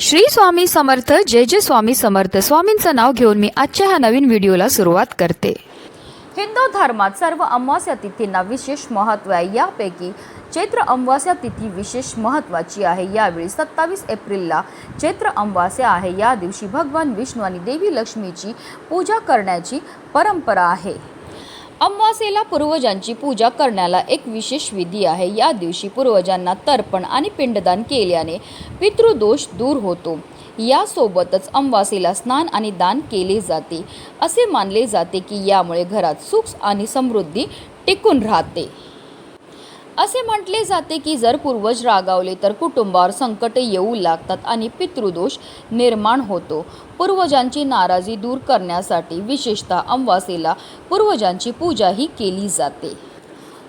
श्री स्वामी समर्थ जय जय स्वामी समर्थ. स्वामींचं नाव घेऊन मी आजच्या ह्या नवीन व्हिडिओला सुरुवात करते. हिंदू धर्मात सर्व अमावस्या तिथींना विशेष महत्त्व आहे. यापैकी चैत्र अमावस्या तिथी विशेष महत्त्वाची आहे. यावेळी सत्तावीस एप्रिलला चैत्र अमावस्या आहे. या दिवशी भगवान विष्णू आणि देवी लक्ष्मीची पूजा करण्याची परंपरा आहे. अमावासेला पूर्वजांची पूजा करण्याला एक विशेष विधी आहे. या दिवशी पूर्वजांना तर्पण आणि पिंडदान केल्याने पितृदोष दूर होतो. यासोबतच अमावासेला स्नान आणि दान केले जाते. असे मानले जाते की यामुळे घरात सुख आणि समृद्धी टिकून राहते. असे म्हटले जाते की जर पूर्वज रागावले तर कुटुंबावर संकट येऊ लागतात आणि पितृदोष निर्माण होतो. पूर्वजांची नाराजी दूर करण्यासाठी विशेषतः अमावास्येला पूर्वजांची पूजाही केली जाते.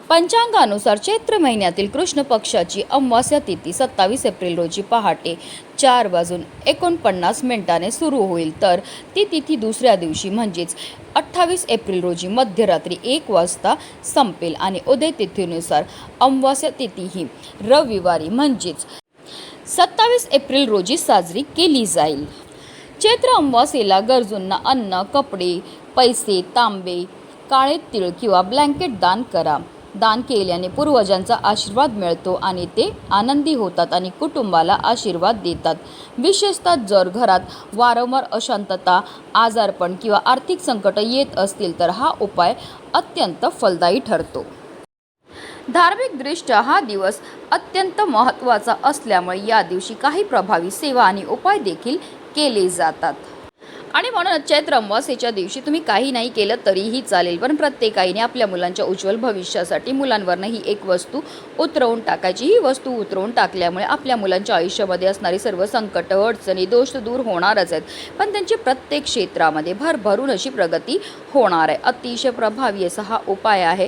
पंचांगानुसार चैत्र महिन्यातील कृष्ण पक्षाची अमावास्या तिथी सत्तावीस एप्रिल रोजी पहाटे चार वाजून एकोणपन्नास मिनिटाने सुरू होईल. तर ती तिथी दुसऱ्या दिवशी म्हणजेच अठ्ठावीस एप्रिल रोजी मध्यरात्री एक वाजता संपेल आणि उदय तिथीनुसार अमावास्या तिथी ही रविवारी म्हणजेच सत्तावीस एप्रिल रोजी साजरी केली जाईल. चैत्र अमावास्येला गरजूंना अन्न कपडे पैसे तांबे काळे तिळ किंवा ब्लँकेट दान करा. दान केल्याने पूर्वजांचा आशीर्वाद मिळतो आणि ते आनंदी होतात आणि कुटुंबाला आशीर्वाद देतात. विशेषतः जर घरात वारंवार अशांतता आजारपण किंवा आर्थिक संकट येत असतील तर हा उपाय अत्यंत फलदायी ठरतो. धार्मिकदृष्ट्या हा दिवस अत्यंत महत्त्वाचा असल्यामुळे या दिवशी काही प्रभावी सेवा आणि उपाय देखील केले जातात. आणि म्हणूनच चैत्र अमावास्येच्या दिवशी तुम्ही काही नाही केलं तरीही चालेल. पण प्रत्येक आईने आपल्या मुलांच्या उज्ज्वल भविष्यासाठी मुलांवरनं ही एक वस्तू उतरवून टाकायची. ही वस्तू उतरवून टाकल्यामुळे आपल्या मुलांच्या आयुष्यामध्ये असणारी सर्व संकट अडचणी दोष दूर होणारच आहेत. पण त्यांची प्रत्येक क्षेत्रामध्ये भरभरून अशी प्रगती होणार आहे. अतिशय प्रभावी असा हा उपाय आहे.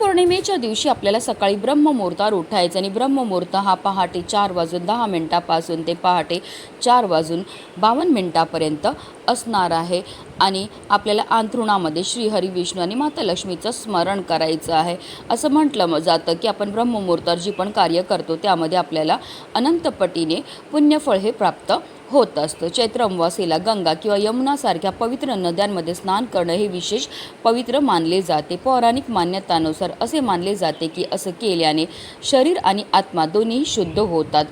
पौर्णिमेच्या दिवशी आपल्याला सकाळी ब्रह्ममुहूर्तावर उठायचं आणि ब्रह्ममुहूर्त हा पहाटे चार वाजून दहा मिनटापासून ते पहाटे चार वाजून बावन्न मिनटापर्यंत असणार आहे. आणि आपल्याला अंथरुणामध्ये श्रीहरी विष्णू आणि माता लक्ष्मीचं स्मरण करायचं आहे. असं म्हटलं जातं की आपण ब्रह्ममुहूर्तावर जी पण कार्य करतो त्यामध्ये आपल्याला अनंतपटीने पुण्यफळ हे प्राप्त होत असतं. चैत्र गंगा किंवा यमुनासारख्या पवित्र नद्यांमध्ये स्नान करणं हे विशेष पवित्र मानले जाते. पौराणिक मान्यतानुसार असे मानले जाते की असं केल्याने शरीर आणि आत्मा दोन्ही शुद्ध होतात.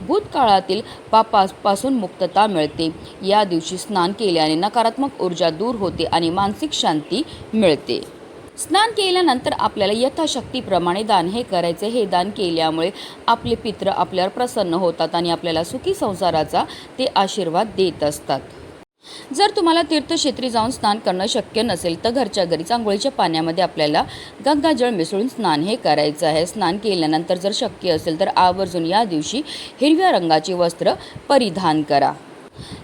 भूतकाळातील पापापासून मुक्तता मिळते. या दिवशी स्नान केल्याने नकारात्मक ऊर्जा दूर होते आणि मानसिक शांती मिळते. स्नान केल्यानंतर आपल्याला यथाशक्तीप्रमाणे दान हे करायचे. हे दान केल्यामुळे आपले पित्र आपल्यावर प्रसन्न होतात आणि आपल्याला सुखी संसाराचा ते आशीर्वाद देत असतात. जर तुम्हाला तीर्थक्षेत्री जाऊन स्नान करणं शक्य नसेल तर घरच्या घरी आंघोळीच्या पाण्यामध्ये आपल्याला गंगाजळ मिसळून स्नान हे करायचं आहे. स्नान केल्यानंतर जर शक्य असेल तर आवर्जून या दिवशी हिरव्या रंगाचे वस्त्र परिधान करा.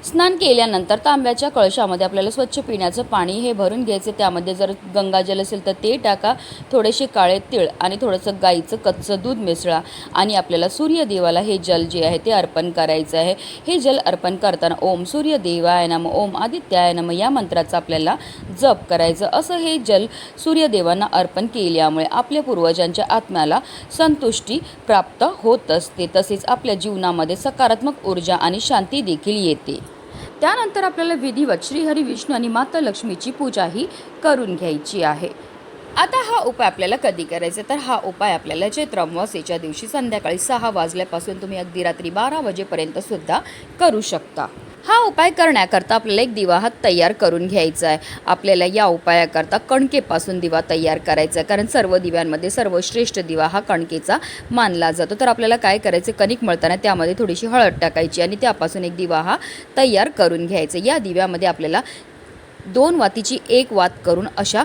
स्नान केल्यानंतर तांब्याच्या कळशामध्ये आपल्याला स्वच्छ पिण्याचं पाणी हे भरून घ्यायचं. त्यामध्ये जर गंगाजल असेल तर ते टाका. थोडेसे काळे तीळ आणि थोडंसं गाईचं कच्चं दूध मिसळा आणि आपल्याला सूर्यदेवाला हे जल जे आहे ते अर्पण करायचं आहे. हे जल अर्पण करताना ओम सूर्यदेवाय नम ओम आदित्याय नम या मंत्राचा आपल्याला जप करायचं. असं हे जल सूर्यदेवांना अर्पण केल्यामुळे आपल्या पूर्वजांच्या आत्म्याला संतुष्टी प्राप्त होत असते. तसेच आपल्या जीवनामध्ये सकारात्मक ऊर्जा आणि शांती देखील येते. त्यानंतर आपल्याला विधिवत श्रीहरी विष्णू आणि माता लक्ष्मीची पूजाही करून घ्यायची आहे. आता हा उपाय आपल्याला कधी करायचा? तर हा उपाय आपल्याला चैत्र अमावस्येच्या दिवशी संध्याकाळी सहा वाजल्यापासून तुम्ही अगदी रात्री बारा वाजेपर्यंत सुद्धा करू शकता. हा उपाय करण्याकरता आपल्याला एक दिवा हा तयार करून घ्यायचा आहे. आपल्याला या उपायाकरता कणकेपासून दिवा तयार करायचा आहे. कारण सर्व दिव्यांमध्ये सर्वश्रेष्ठ दिवा हा कणकेचा मानला जातो. तर आपल्याला काय करायचं? कणिक मळताना त्यामध्ये थोडीशी हळद टाकायची आणि त्यापासून एक दिवा हा तयार करून घ्यायचा या दिव्यामध्ये आपल्याला दोन वातीची एक वात करून अशा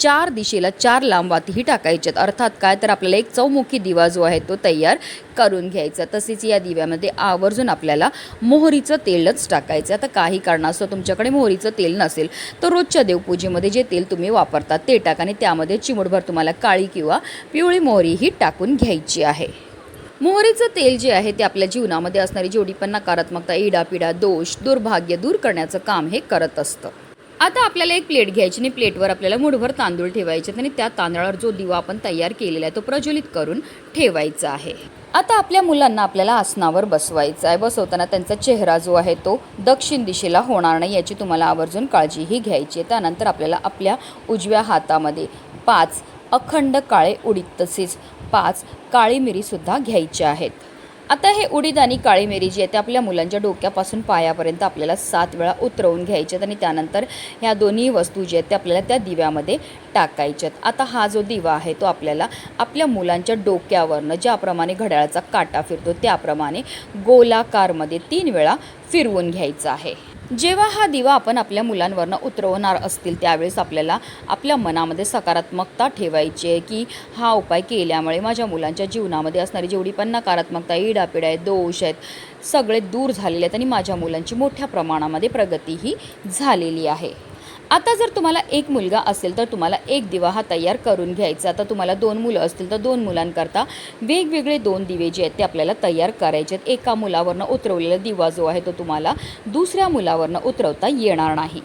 चार दिशेला चार लांब वातीही टाकायच्यात. अर्थात काय? तर आपल्याला एक चौमुखी दिवा जो आहे तो तयार करून घ्यायचा. तसेच या दिव्यामध्ये आवर्जून आपल्याला मोहरीचं तेलच टाकायचं. आता काही कारणास्तव तुमच्याकडे मोहरीचं तेल नसेल तर रोजच्या देवपूजेमध्ये जे तेल तुम्ही वापरता ते टाका आणि त्यामध्ये चिमुटभर तुम्हाला काळी किंवा पिवळी मोहरी ही टाकून घ्यायची आहे. मोहरीचं तेल जे आहे ते आपल्या जीवनामध्ये असणारी जेवढी पण नकारात्मकता इडापिडा दोष दुर्भाग्य दूर करण्याचं काम हे करत असतं. आता आपल्याला एक प्लेट घ्यायची आणि प्लेटवर आपल्याला मुठभर तांदूळ ठेवायचे आणि त्या तांदळावर जो दिवा आपण तयार केलेला आहे तो प्रज्वलित करून ठेवायचा आहे. आता आपल्या मुलांना आपल्याला आसनावर बसवायचं आहे. बसवताना त्यांचा चेहरा जो आहे तो दक्षिण दिशेला होणार नाही याची तुम्हाला आवर्जून काळजीही घ्यायची आहे. त्यानंतर आपल्याला आपल्या उजव्या हातामध्ये पाच अखंड काळे उडीद तसेच पाच काळी मिरीसुद्धा घ्यायच्या आहेत. आता हे उडीद आणि काळी मिरी जी आहे ते आपल्या मुलांच्या डोक्यापासून पायापर्यंत आपल्याला सात वेळा उतरवून घ्यायच्यात आणि त्यानंतर ह्या दोन्ही वस्तू जे आहेत ते आपल्याला त्या दिव्यामध्ये टाकायच्यात आता हा जो दिवा आहे तो आपल्याला आपल्या मुलांच्या डोक्यावरनं ज्याप्रमाणे घड्याळाचा काटा फिरतो त्याप्रमाणे गोलाकारमध्ये तीन वेळा फिरवून घ्यायचं आहे. जेव्हा हा दिवा आपण आपल्या मुलांवरनं उतरवणार असतील त्यावेळेस आपल्याला आपल्या मनामध्ये सकारात्मकता ठेवायची आहे की हा उपाय केल्यामुळे माझ्या मुलांच्या जीवनामध्ये असणारी जेवढी पण नकारात्मकता इडापिडा आहे दोष आहेत सगळे दूर झालेले आहेत आणि माझ्या मुलांची मोठ्या प्रमाणामध्ये प्रगतीही झालेली आहे. आता जर तुम्हाला एक मुलगा असेल तर तुम्हाला एक दिवा हा तयार करून घ्यायचा. आता तुम्हाला दोन मुलं असतील तर दोन मुलांकरता वेगवेगळे दोन दिवे जे आहेत ते आपल्याला तयार करायचे आहेत. एका मुलावरनं उतरवलेला दिवा जो आहे तो तुम्हाला दुसऱ्या मुलावरनं उतरवता येणार नाही.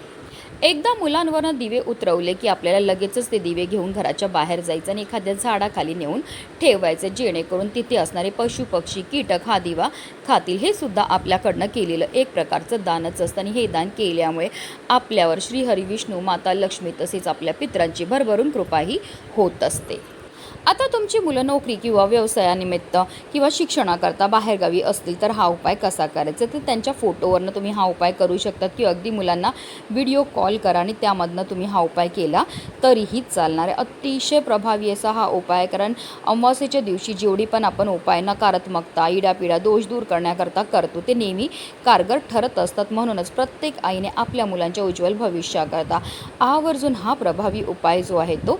एकदा मुलांवरनं दिवे उतरवले की आपल्याला लगेचच ते दिवे घेऊन घराच्या बाहेर जायचं आणि एखाद्या झाडाखाली नेऊन ठेवायचं जेणेकरून तिथे असणारे पशु पक्षी कीटक हा दिवा खातील. हे सुद्धा आपल्याकडनं केलेलं एक प्रकारचं दानच असतं आणि हे दान केल्यामुळे आपल्यावर श्री हरिविष्णू माता लक्ष्मी तसेच आपल्या पित्रांची भरभरून कृपाही होत असते. आता तुमची मुलं नोकरी किंवा व्यवसायानिमित्त किंवा शिक्षणाकरता बाहेरगावी असतील तर हा उपाय कसा करायचा? तर त्यांच्या फोटोवरनं तुम्ही हा उपाय करू शकतात किंवा अगदी मुलांना व्हिडिओ कॉल करा आणि त्यामधनं तुम्ही हा उपाय केला तरीही चालणार आहे. अतिशय प्रभावी असा हा उपाय कारण अमावस्येच्या दिवशी जेवढी पण आपण उपाय नकारात्मकता इडापिडा दोष दूर करण्याकरता करतो ते नेहमी कारगर ठरत असतात. म्हणूनच प्रत्येक आईने आपल्या मुलांच्या उज्ज्वल भविष्याकरता आवर्जून हा प्रभावी उपाय जो आहे तो